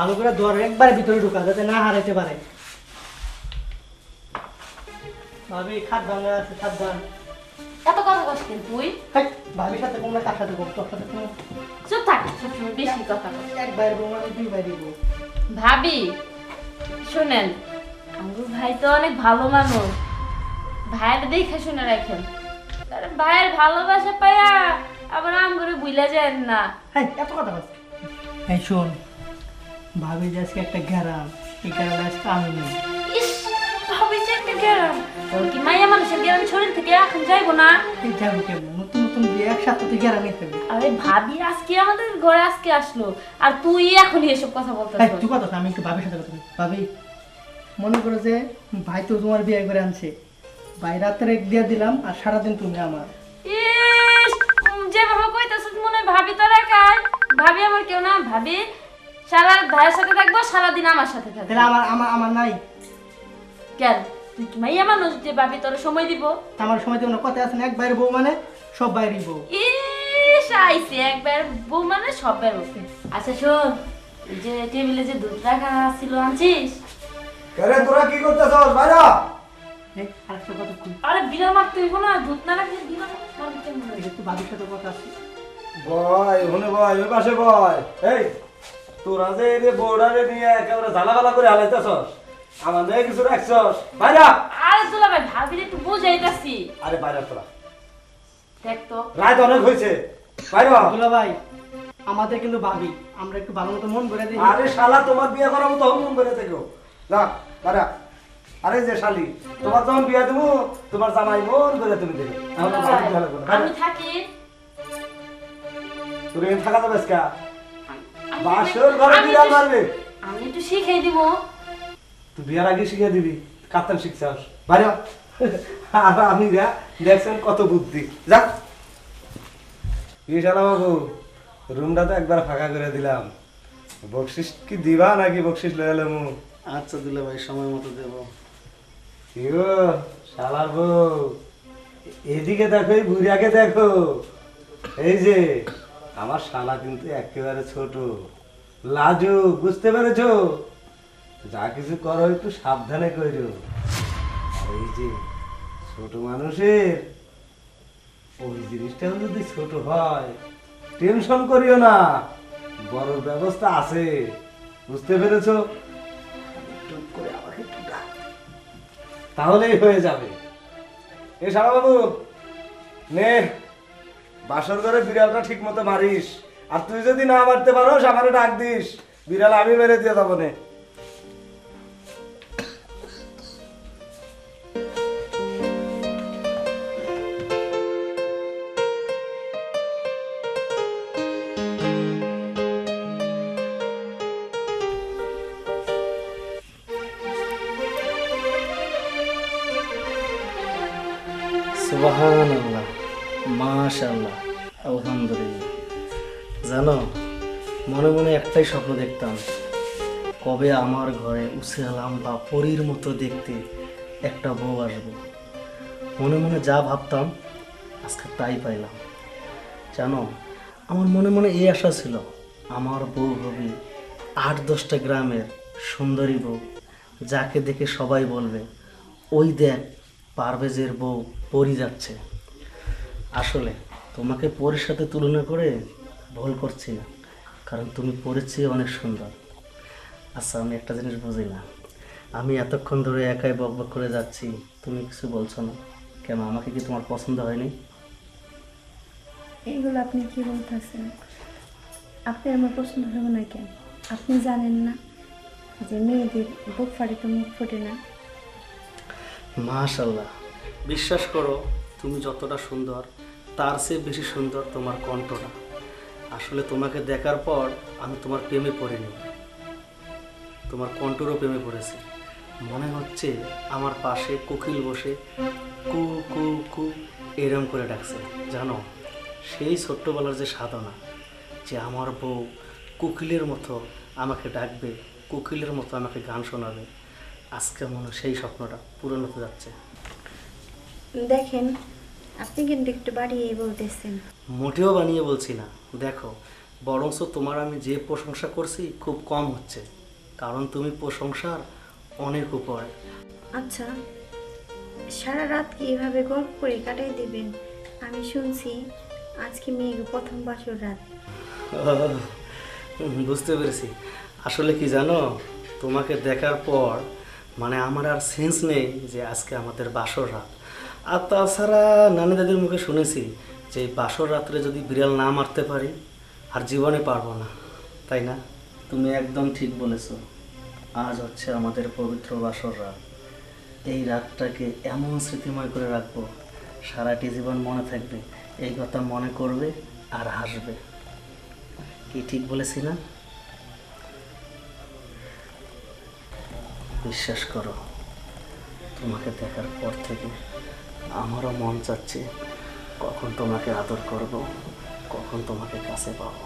ভালো করে ধর একবারে ভিতরে ঢুকা যাতে না হারাইতে পারে। ভাবি খাট ভাঙা আছে এত কথা কস কেন তুই? হাই, ভাবির সাথে কোন কার সাথে কোন সাথে কোন চুপ থাক সবসময় বেশি কথা এক বাইরে বউ দুই বাইরে বউ। ভাবি শোনেন আমার ভাই তো অনেক ভালো মানুষ। ভাইয়ের দেখে শুনে রাখেন। ভাইয়ের ভালোবাসা পাইয়া আবার আম করে বুইলা যায় না। এত কথা এই শোন ভাবি যে আজকে একটা গ্যারাম। এই গ্যারামে আজকে আমি নেই। ভাবি যে একটা গ্যারাম। কি মাইয়া মানুষের গ্যারাম শরীর থেকে এখন যাইবো না? যাব কেমন নতুন নতুন বিয়ে একসাথে তুই গ্যারামই থাকবি আরে ভাবি আজকে আমাদের ঘরে আজকে আসলো। আর তুই এখনই এসব কথা বলতে তুই কথা আমি একটু ভাবির সাথে কথা ভাবি মনে করো যে ভাই তো তোমার বিয়ে করে আনছে। ভাই রাত্রে দিয়ে দিলাম আর সারাদিন তুমি আমার। যেভাবে কইতাছিস মনে ভাবি তো রাখায়। ভাবি আমার কেউ না। ভাবি সারা ভাইয়ের সাথে থাকব সারাদিন আমার সাথে থাকব। তাহলে আমার আমার আমার নাই। কেন? তুই কি মাইয়া মানুষ যে ভাবি তোর সময় দিব? আমার সময় দেবো না। কথা আছে না এক বাইরে বউ মানে সব বাইরেই বউ। ইস আইসে একবার বউ মানে সব বের হচ্ছে আচ্ছা শোন যে টেবিলে যে দুধ রাখা ছিল আনছিস? আরে তোরা কি করতেছস? বাইরা আরে বিড়াল মারতে হইব না দুধ না রাখলে বিড়াল মারতে কেমন হয়? একটু ভাবির সাথে কথা আছে। বয় ওখানে বয় ওই পাশে বয়। এই তোরা যে এই বোর্ডারে নিয়ে একেবারে ঝালাপালা করে হালাইতেছস আমার মেয়ে কিছু রাখছস। বাইরা! আরে দুলা ভাই ভাবির একটু বুঝাইতাছি। আরে বাইরা তোরা দেখ তো। রাত অনেক হয়েছে। বাইরা! দুলা ভাই আমাদের কিন্তু ভাবি আমরা একটু ভালো মতো মন করে দিই আরে শালা তোমার বিয়ে করাবো তখন মন করে থেকো। যা বাইরা। আরে যে শালি তোমার যখন বিয়ে দেবো তোমার জামাই মন করে তুমি দেবে। না। আমি থাকি। তোর এখানে থাকা যাবে বাসর ঘরে বিড়াল মারবে। আমি একটু শিখাই দিব। তুই বিয়ার আগে শিখিয়ে দিবি কাপ্তান শিখছাস। বাইরে আর আমি যা দেখছেন কত বুদ্ধি। যা। ইশালা বাবু রুমটা তো একবার ফাঁকা করে দিলাম। বকশিস কি দিবা নাকি বকশিস লয়ে এলে মু আচ্ছা দিলে ভাই সময় মতো দেবো। কি গো শালার বউ। এদিকে দেখো এই বুড়িয়াকে দেখো। এই যে আমার শালা কিন্তু একেবারে ছোট। লাজু বুঝতে পেরেছ? যা কিছু করো একটু সাবধানে করো আর এই যে ছোট মানুষের, ওই জিনিসটা যদি ছোট হয়, টেনশন করিও না। বড় ব্যবস্থা আছে, বুঝতে পেরেছ? টুক করে আমাকে একটু। তাহলেই হয়ে যাবে। এ সারা বাবু নে। বাসর ঘরে বিড়ালটা ঠিক মতো মারিস। আর তুই যদি না মারতে পারোস, আমারে ডাক দিস। বিড়াল আমি মেরে দিয়ে যাব নে। সুবহানাল্লাহ। মাশাআল্লাহ, আলহামদুলিল্লাহ। জানো, মনে মনে একটাই স্বপ্ন দেখতাম, কবে আমার ঘরে উসেলাম বা পরীর মতো দেখতে একটা বউ আসব। মনে মনে যা ভাবতাম, আজকে তাই পাইলাম। জানো, আমার মনে মনে এই আশা ছিল, আমার বউ হবে আট দশটা গ্রামের সুন্দরী বউ, যাকে দেখে সবাই বলবে, ওই দেখ, পারভেজের বউ পরি যাচ্ছে। আসলে তোমাকে পরির সাথে তুলনা করে ভুল করছি না কারণ তুমি পড়েছি অনেক সুন্দর। আচ্ছা আমি একটা জিনিস বুঝি না। আমি এতক্ষণ ধরে একাই বক বক করে যাচ্ছি তুমি কিছু বলছো না। কেন আমাকে কি তোমার পছন্দ হয়নি? এইগুলো আপনি কি বলতেছেন? আপনি আমার পছন্দ হবে না কেন? আপনি জানেন না যে মেয়েদের বুক ফাটিতে মুখ ফোটে না। মাশাল্লাহ বিশ্বাস করো তুমি যতটা সুন্দর তার চেয়ে বেশি সুন্দর তোমার কণ্ঠটা। আসলে তোমাকে দেখার পর আমি তোমার প্রেমে পড়িনি। তোমার কণ্ঠরও প্রেমে পড়েছি। মনে হচ্ছে আমার পাশে কোকিল বসে কু কু কু এরম করে ডাকছে। জানো, সেই ছোট্টবেলার যে সাধনা, যে আমার বউ কোকিলের মতো আমাকে ডাকবে, কোকিলের মতো আমাকে গান শোনাবে, আজকে মনে সেই স্বপ্নটা পূরণ হতে যাচ্ছে। দেখেন আপনি কিন্তু একটু বাড়িয়েই বলতেছেন। মোটেও বানিয়ে বলছি না। দেখো বরঞ্চ তোমার আমি যে প্রশংসা করছি খুব কম হচ্ছে কারণ তুমি প্রশংসার অনেক উপরে। আচ্ছা সারা রাত কি এভাবে গল্প করে কাটাই দেবেন? আমি শুনছি আজকে মেয়ে প্রথম বাসর রাত। বুঝতে পেরেছি। আসলে কি জানো তোমাকে দেখার পর মানে আমার আর সেন্স নেই যে আজকে আমাদের বাসর রাত। আর তাছাড়া নানি দাদির মুখে শুনেছি যে বাসর রাত্রে যদি বিড়াল না মারতে পারি, আর জীবনে পারব না। তাই না? তুমি একদম ঠিক বলেছ। আজ হচ্ছে আমাদের পবিত্র বাসর রাত। এই রাতটাকে এমন স্মৃতিময় করে রাখব, সারাটি জীবন মনে থাকবে, এই কথা মনে করবে আর হাসবে। কি ঠিক বলেছি না? বিশ্বাস করো, তোমাকে দেখার পর থেকে আমারও মন চাচ্ছে কখন তোমাকে আদর করব কখন তোমাকে কাছে পাবো।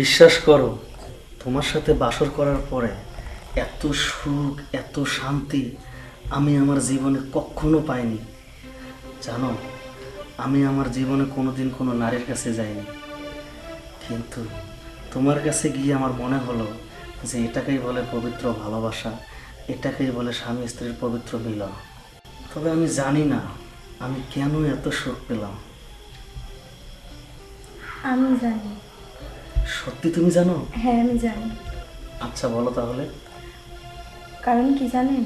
বিশ্বাস করো, তোমার সাথে বাসর করার পরে এত সুখ, এত শান্তি আমি আমার জীবনে কখনো পাইনি। জানো, আমি আমার জীবনে কোনোদিন কোনো নারীর কাছে যাইনি। কিন্তু তোমার কাছে গিয়ে আমার মনে হলো যে এটাকেই বলে পবিত্র ভালোবাসা, এটাকেই বলে স্বামী স্ত্রীর পবিত্র মিলন। তবে আমি জানি না আমি কেন এত সুখ পেলাম। আমি জানি। সত্যি তুমি জানো? হ্যাঁ আমি জানি। আচ্ছা বলো তাহলে। কারণ কি জানেন?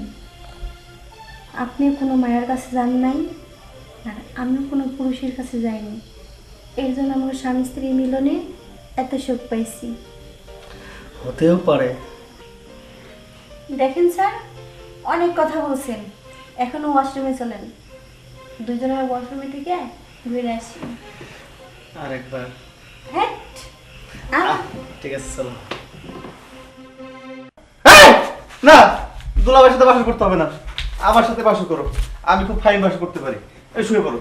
আপনি কোনো মায়ের কাছে যান নাই আর আমিও কোনো পুরুষের কাছে যাইনি। এর জন্য আমার স্বামী স্ত্রী মিলনে এত সুখ পাইছি। হতেও পারে। দেখেন স্যার অনেক কথা বলছেন। এখনও ওয়াশরুমে চলেন। দুজনের ওয়াশরুমে থেকে ঘুরে আসি। আরেকবার। হ্যাঁ ঠিক আছে চলো। না দুলাভাইয়ের সাথে বাসর করতে হবে না। আমার সাথে বাসর করো। আমি খুব ফাইন বাসর করতে পারি। এই শুয়ে পড়ো।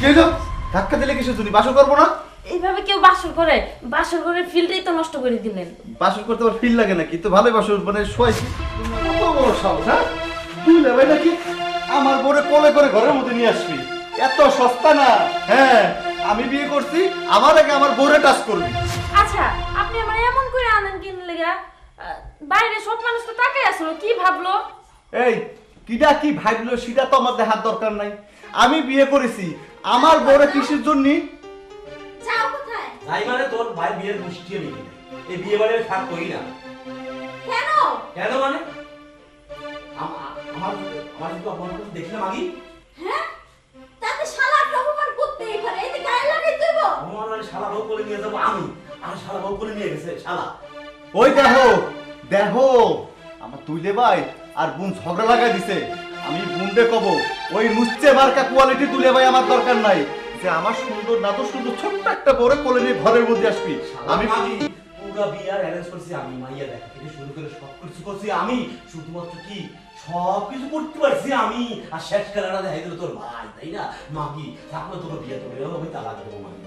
কি ধাক্কা দিলে কিসের জন্য? বাসর করব না? এইভাবে কেউ বাসর করে? বাসর করে ফিল্ডটাই তো নষ্ট করে দিলেন। বাসর করতে আবার ফিল লাগে নাকি তো ভালোই বাসর মানে শোয়াইছি। কত বড় সাহস হ্যাঁ? দুলাভাই নাকি আমার বরে কোলে করে ঘরের মধ্যে নিয়ে আসবি। এত সস্তা না হ্যাঁ? আমি বিয়ে করছি আমার আগে আমার বোরে টাচ করবি। আচ্ছা আপনি আমার এমন করে আনেন কিন লেগা? বাইরে সব মানুষ তো তাকাই আসলো কি ভাবলো? এই কিটা কি ভাবলো সেটা তো আমার দেখার দরকার নাই। আমি বিয়ে করেছি আমার বড় কিসের জন্য? যাও কোথায়? তাই মানে তোর ভাই বিয়ের গোষ্ঠী নিবি না এই বিয়ে বাড়ি থাক করি না। কেন? কেন মানে? আম- আমার আমার কিন্তু অপমান দেখলাম আগে হ্যাঁ? গায়ে লাগাই দেব? অপমান মানে শালা বউ করে নিয়ে যাব আমি। আর শালা বউ করে নিয়ে গেছে শালা। ওই দেখো দেখো। আমার তুইলে ভাই আর বোন ঝগড়া লাগাই দিছে। আমি বোনকে কব ওই মুচ্ছে মার্কা কোয়ালিটি তুলে ভাই আমার দরকার নাই। যে আমার সুন্দর না তো সুন্দর ছোট্ট একটা বড় কোলে নিয়ে ঘরের মধ্যে আসবি। আমি পুরো বিয়ার অ্যারেঞ্জ করছি আমি মাইয়া দেখা থেকে শুরু করে সব কিছু করছি আমি। শুধুমাত্র কি? সব কিছু করতে পারছি আমি। আর শেষ খেলাটা দেখাই দিল তোর ভাই তাই না? মাগি তারপরে তোকে বিয়ে আমি তালাক দেবো মাগি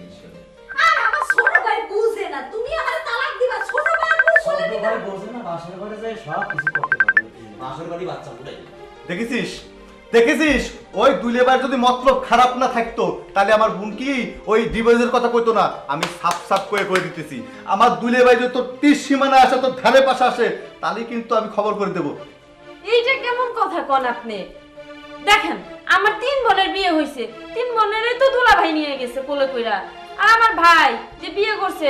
আর আমার ছোট ভাই বুঝে না তুমি আমার তালাক দিবা ছোট ভাই বুঝে সব ঘরে বসে না বাসর ঘরে যায় সব কিছু করতে পারবে। বাসর বাড়ি বাচ্চা উঠাই দেখেছিস দেখেছিস ওই দুলে ভাইয়ের যদি মতলব খারাপ না থাকতো তাহলে আমার বোন কি ওই ডিভোর্সের কথা কইতো না? আমি সাপ সাপ করে করে দিতেছি। আমার দুলে ভাই যদি তোর তীর সীমানা আসে তোর ধারে পাশে আসে তাহলে কিন্তু আমি খবর করে দেবো। এইটা কেমন কথা কন আপনি? দেখেন, আমার তিন বোনের বিয়ে হয়েছে তিন বোনেরই তো দুলা ভাই নিয়ে গেছে কোলে কইরা। আর আমার ভাই যে বিয়ে করছে,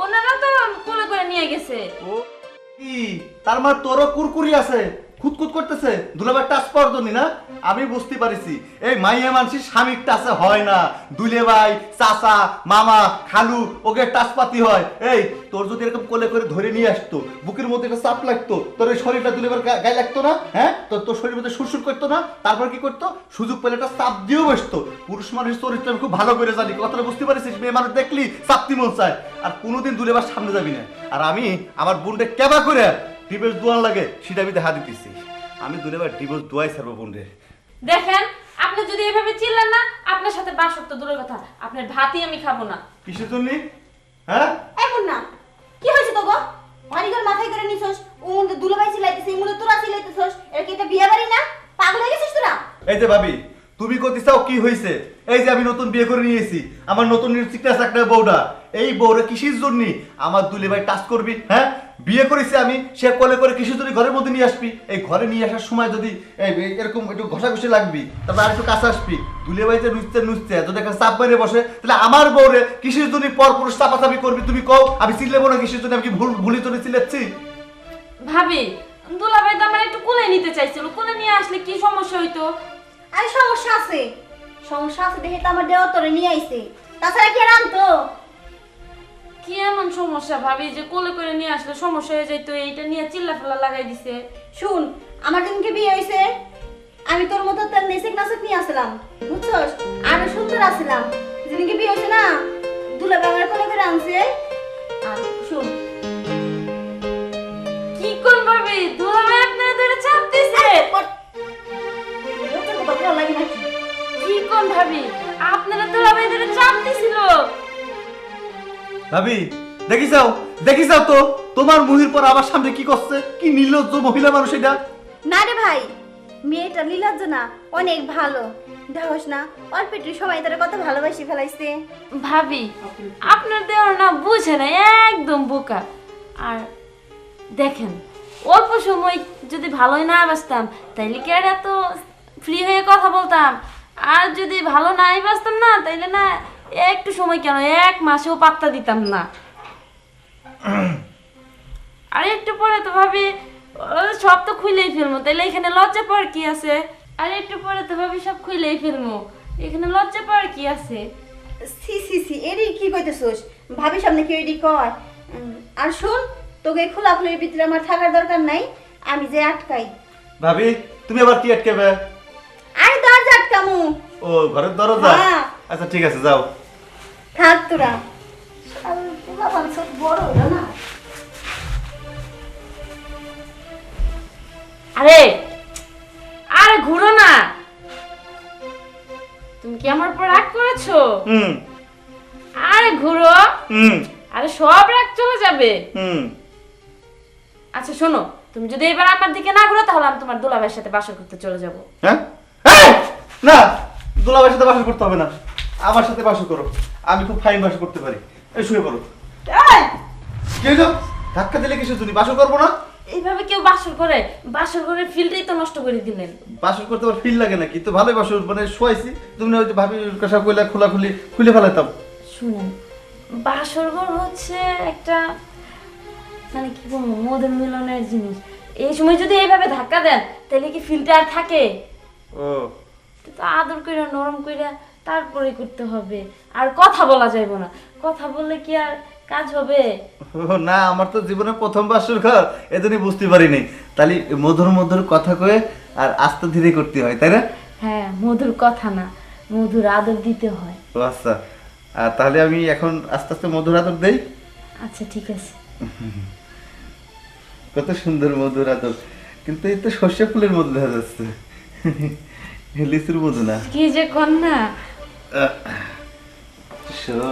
ওনারা তো কোলে কইরা নিয়ে গেছে। ও, কি? তার মানে তোরও কুরকুরি আছে? খুঁতখুত করতেছে দুলাবার টাচ পাওয়ার না? আমি বুঝতে পারিছি, এই মাইয়া মানুষের স্বামীর টাচে হয় না। দুলে ভাই, চাচা, মামা, খালু, ওকে টাচ পাতি হয়। এই, তোর যদি এরকম কোলে করে ধরে নিয়ে আসতো, বুকের মধ্যে একটা চাপ লাগতো, তোর এই শরীরটা দুলেবার গায়ে লাগতো না? হ্যাঁ? তোর তোর শরীরের মধ্যে সুরসুর করতো না? তারপর কি করতো? সুযোগ পেলে একটা চাপ দিয়েও বসতো। পুরুষ মানুষের চরিত্র আমি খুব ভালো করে জানি। কথাটা বুঝতে পারিস মেয়ে মানুষ দেখলি চাপতি মন চায়। আর কোনোদিন দুলেবার সামনে যাবি না। আর আমি আমার বোনটা কেবা করে ডিভোর্স দোয়ার লাগে সেটা আমি দেখা দিতেছি। আমি দুলেবার ডিভোর্স দোয়াই ছাড়বো বোনরে দেখেন আপনি যদি এভাবে চিল্লান না আপনার সাথে বাসর তো দূরের কথা আপনার ভাতই আমি খাব না। কিসের জন্য? হ্যাঁ? এখন না। কি হয়েছে তো গো? অনেকবার মাথায় করে নিছস ও মধ্যে দুলাভাই সিলাইতেছে এই মধ্যে তোরা সিলাইতেছস এর কি এটা বিয়ে বাড়ি না? পাগল হয়ে গেছিস তোরা? এই যে ভাবি তুমি কতি চাও কি হয়েছে এই যে আমি নতুন বিয়ে করে নিয়েছি আমার নতুন চিকটা চাকটা বউটা এই বউরা কিসের জন্য? আমার দুলে ভাই টাচ করবি হ্যাঁ? বিয়ে করেছি আমি সে কোলে করে কিসের জন্য ঘরের মধ্যে নিয়ে আসবি এই ঘরে নিয়ে আসার সময় যদি এরকম একটু ঘষাঘষি লাগবি তারপর আর একটু কাছে আসবি দুলে ভাই নুচতে নুচতে যদি একটা চাপ মেরে বসে তাহলে আমার বউরে কিসের জন্য পর পুরুষ চাপাচাপি করবি তুমি কও? আমি চিল্লেবো না কিসের জন্য? আমি কি ভুল ভুলি তোরে চিল্লাচ্ছি? ভাবি দুলাভাই তো আমার একটু কোলে নিতে চাইছিল কোলে নিয়ে আসলে কি সমস্যা হইতো? আরে সমস্যা আছে। সমস্যা আছে দেখে তো আমার দেওয়া তোরে নিয়ে আইছে। তাছাড়া কি আর আনতো? কি এমন সমস্যা ভাবি যে কোলে করে নিয়ে আসলে সমস্যা হয়ে যাইতো এইটা নিয়ে চিল্লা ফেলা লাগাই দিছে। শুন আমার দিনকে বিয়ে হয়েছে আমি তোর মতো তার নেসেক নাসেক নিয়ে আসলাম বুঝছস? আরও সুন্দর আসলাম যেদিনকে বিয়ে হয়েছে না দুলাভাই আমার কোলে করে আনছে। আর শুন কি কোন ভাবি? দুলাভাই আপনারা ধরে চাপ দিছে? কি কোন ভাবি? আপনারা দুলাভাই ধরে চাপ দিছিল। ভাবি দেখি যাও দেখি যাও তো? তোমার মুহির পর আমার সামনে কি করছে? কি নির্লজ্জ মহিলা মানুষ এটা? না রে ভাই মেয়েটা লীলাজ্জ না অনেক ভালো। দেখোস না অল্প একটু সময় তার কত ভালোবাসি ফেলাইছে। ভাবি আপনার দেওয়ার না বুঝে না একদম বোকা। আর দেখেন অল্প সময় যদি ভালোই না বাসতাম তাইলে কি আর এত ফ্রি হয়ে কথা বলতাম? আর যদি ভালো নাই বাসতাম না তাইলে না একটু সময় কেন? এক মাসেও পাত্তা দিতাম না। আর একটু পরে তো ভাবি সব তো খুলেই ফেলব তাইলে এখানে লজ্জা পাওয়ার কি আছে? আর একটু পরে তো ভাবি সব খুলেই ফেলব এখানে লজ্জা পাওয়ার কি আছে? সি সি সি এরই কি কইতেছস? ভাবি সামনে এডি কর আর শুন তোকে খোলাখুলির ভিতরে আমার থাকার দরকার নাই আমি যে আটকাই। ভাবি তুমি আবার কি আটকেবে আরে দরজা আটকামু। ও ঘরের দরজা? হ্যাঁ। আচ্ছা ঠিক আছে যাও। থাক তোরা। আরে আরে ঘুরো না। তুমি কি আমার উপর রাগ করেছ? হুম। আরে ঘুরো। হুম। আরে সব রাগ চলে যাবে। হুম। আচ্ছা শোনো তুমি যদি এবার আমার দিকে না ঘুরো তাহলে আমি তোমার দুলাভাইয়ের সাথে বাসর করতে চলে যাব। হ্যাঁ? এই! না! দুলাভাইয়ের সাথে বাসা করতে হবে না। আমার সাথে বাসা করো। আমি খুব ফাইন বাসা করতে পারি। এই শুয়ে পড়ো। কি? ধাক্কা দিলে কিছু জন্য? বাসা করব না? এইভাবে কেউ বাসর করে? বাসর করে ফিল্ডটাই তো নষ্ট করে দিলেন। বাসর করতে আবার ফিল লাগে নাকি? তো ভালোই বাসর মানে শোয়াইছি। তুমি না হয়তো ভাবি কাছা কইলা খোলা খুলি খুলে ফেলাতাম শুনেন বাসর ঘর হচ্ছে একটা মানে কি বলব মদের মিলনের জিনিস। এই সময় যদি এইভাবে ধাক্কা দেন তাহলে কি ফিল্ডটা আর থাকে? ও। আদর কইরা নরম কইরা তারপরে করতে হবে। আর কথা বলা যাইব না। কথা বললে কি আর কাজ হবে? না আমার তো জীবনে প্রথম বাসুর ঘর এজন্যই বুঝতে পারিনি তাহলে মধুর মধুর কথা কয়ে আর আস্তে ধীরে করতে হয় তাই না? হ্যাঁ মধুর কথা না মধুর আদর দিতে হয়। ও আচ্ছা। আর তাহলে আমি এখন আস্তে আস্তে মধুর আদর দেই? আচ্ছা ঠিক আছে। কত সুন্দর মধুর আদর। কিন্তু এই তো সর্ষে ফুলের মধু দেখা যাচ্ছে। লিচুর মধু না। কি যে কন্যা। শো।